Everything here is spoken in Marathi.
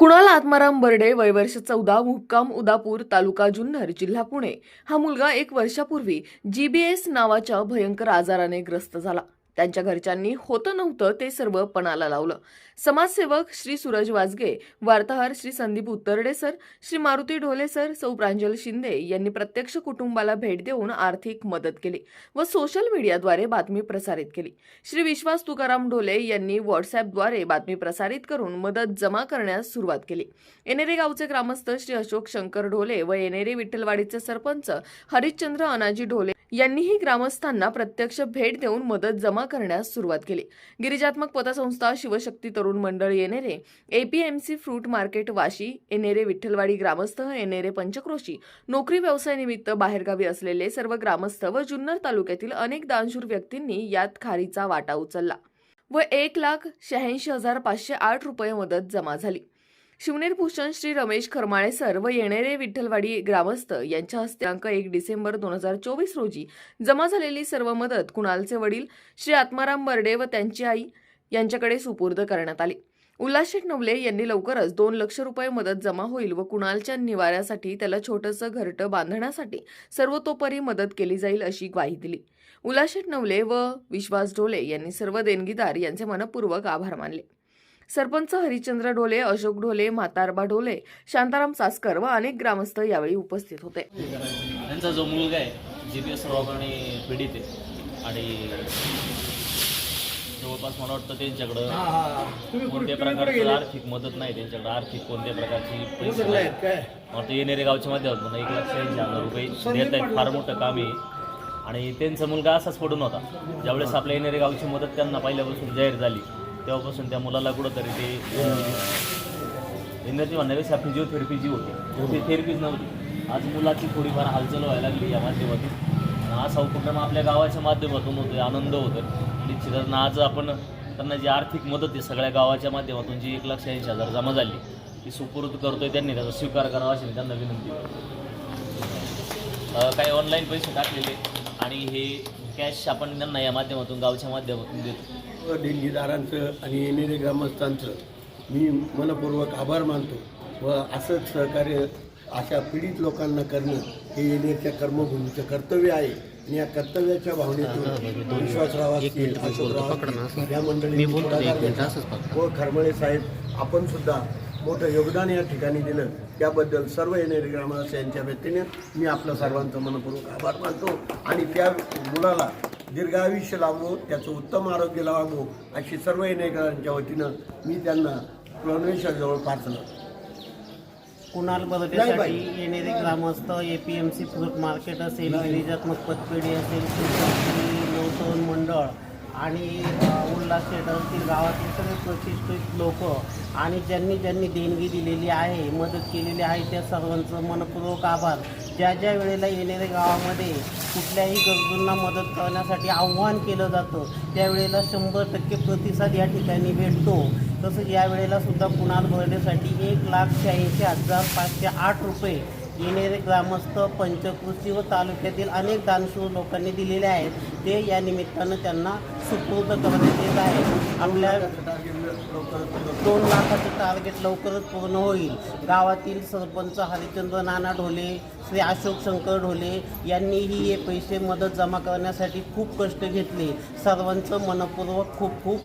कुणाल आत्माराम बर्डे वयवर्ष चौदा मुक्काम उदापूर तालुका जुन्नर जिल्हा पुणे. हा मुलगा एक वर्षापूर्वी जीबीएस नावाच्या भयंकर आजाराने ग्रस्त झाला. त्यांच्या घरच्यांनी होतं नव्हतं ते सर्व पणाला लावलं. समाजसेवक श्री सूरज वाजगे वार्ताहर श्री संदीप उत्तरडे सर श्री मारुती ढोले सर सौ प्रांजल शिंदे यांनी प्रत्यक्ष कुटुंबाला भेट देऊन आर्थिक मदत केली व सोशल मीडियाद्वारे बातमी प्रसारित केली. श्री विश्वास तुकाराम ढोले यांनी व्हॉट्सअपद्वारे बातमी प्रसारित करून मदत जमा करण्यास सुरुवात केली. येणेरे गावचे ग्रामस्थ श्री अशोक शंकर ढोले व येणेरे विठ्ठलवाडीचे सरपंच हरिश्चंद्र अनाजी ढोले यांनीही ग्रामस्थांना प्रत्यक्ष भेट देऊन मदत जमा करण्यास सुरुवात केली. गिरिजात्मक पतसंस्था शिवशक्ती तरुण मंडळ Yenere APMC fruit market Vashi Yenere Vitthalwadi ग्रामस्थ येणेरे पंचक्रोशी नोकरी व्यवसायानिमित्त बाहेरगावी असलेले सर्व ग्रामस्थ व जुन्नर तालुक्यातील अनेक दानशूर व्यक्तींनी यात खारीचा वाटा उचलला व एक लाख शहाऐंशी हजार पाचशे आठ रुपये मदत जमा झाली. शिवनेर भूषण श्री रमेश खरमाळे सर व येणेरे विठ्ठलवाडी ग्रामस्थ यांच्या हस्ते अंक एक डिसेंबर दोन हजार चोवीस रोजी जमा झालेली सर्व मदत कुणालचे वडील श्री आत्माराम बर्डे व त्यांची आई यांच्याकडे सुपूर्द करण्यात आली. उल्हास शेठ नवले यांनी लवकरच दोन लक्ष रुपये मदत जमा होईल व कुणालच्या निवाऱ्यासाठी त्याला छोटंसं घरटं बांधण्यासाठी सर्वतोपरी मदत केली जाईल अशी ग्वाही दिली. उल्हास शेठ नवले व विश्वास ढोले यांनी सर्व देणगीदार यांचे मनपूर्वक आभार मानले. सरपंच हरिश्चंद्र ढोले अशोक ढोले म्हातारबा ढोले शांताराम सासकर व अनेक ग्रामस्थ यावेळी उपस्थित होते. त्यांचा जो मुलगा आहे जी पी एस रोगाने पीडित आहे. आणि जवळपास मला वाटतं त्यांच्याकडं कोणत्या प्रकारची आर्थिक मदत नाही त्यांच्याकडे. आर्थिक कोणत्या प्रकारची पैसे नाही. मला वाटतं येणेरे गावच्या माध्यमातून एक लाख शहाऐंशी हजार रुपये देत आहेत. फार मोठं काम आहे. आणि त्यांचा मुलगा असाच पडून होता. ज्यावेळेस आपल्या येणेरे गावची मदत त्यांना पहिल्यापासून जाहीर झाली. तेव्हापासून त्या मुलाला कुठंतरी ते एनर्जी म्हणण्यापेक्षा फिजिओथेरपी जी होती ती थेरपीच नव्हती. आज मुलाची थोडीफार हालचाल व्हायला लागली या माध्यमातून. आणि असा उपक्रम आपल्या गावाच्या माध्यमातून होतो आनंद होतो निश्चितच आज आपण त्यांना जी आर्थिक मदत आहे सगळ्या गावाच्या माध्यमातून जी एक लाख शहाऐंशी हजार जमा झाली ती सुपूर्द करतोय त्यांनी त्याचा स्वीकार करावा अशी त्यांना विनंती करतो. काही ऑनलाईन पैसे टाकलेले आणि हे कॅश आपण त्यांना या माध्यमातून गावच्या माध्यमातून देतो. देणगीदारांचं आणि येणेरे ग्रामस्थांचं मी मनपूर्वक आभार मानतो व असंच सहकार्य अशा पीडित लोकांना करणं हे येणेच्या कर्मभूमीचं कर्तव्य आहे. आणि या कर्तव्याच्या भावनेतून विश्वासराव असतील अशोकराव या मंडळी व खरमळे साहेब आपण सुद्धा मोठं योगदान या ठिकाणी दिलं. त्याबद्दल सर्व येणेरे ग्रामस्थ यांच्या व्यक्तीने मी आपलं सर्वांचं मनपूर्वक आभार मानतो. आणि त्या मुलाला दीर्घ आयुष्य लाभो त्याचं उत्तम आरोग्य लाभो अशी सर्व येणेकरांच्या वतीनं मी त्यांना परमेश्वरजवळ प्रार्थना कुणाल बदलेसाठी. येणारे ग्रामस्थ एपीएमसी फ्रूट मार्केट असेल गिरिजात्मक पतपेढी असेल नौतवन मंडळ आणि उल्हास शेठ असतील गावातील सगळे प्रतिष्ठित लोक आणि ज्यांनी ज्यांनी देणगी दिलेली आहे मदत केलेली आहे त्या सर्वांचं मनपूर्वक आभार. ज्या ज्या वेळेला येणाऱ्या गावामध्ये कुठल्याही गरजूंना मदत करण्यासाठी आव्हान केलं जातं त्यावेळेला शंभर टक्के प्रतिसाद या ठिकाणी भेटतो. तसंच यावेळेला सुद्धा कुणाल भरण्यासाठी एक लाख शहाऐंशी हजार पाचशे आठ रुपये येणेरे ग्रामस्थ पंचकृषी व तालुक्यातील अनेक दानशूर लोकांनी दिलेले आहेत. ते या निमित्तानं त्यांना सुपूर्द करण्यात येत आहे आपल्या दोन लाखाचं टार्गेट लवकरच पूर्ण होईल. गावातील सरपंच हरिचंद्र नाना ढोले श्री अशोक शंकर ढोले यांनीही हे पैसे मदत जमा करण्यासाठी खूप कष्ट घेतले. सर्वांचं मनपूर्वक खूप खूप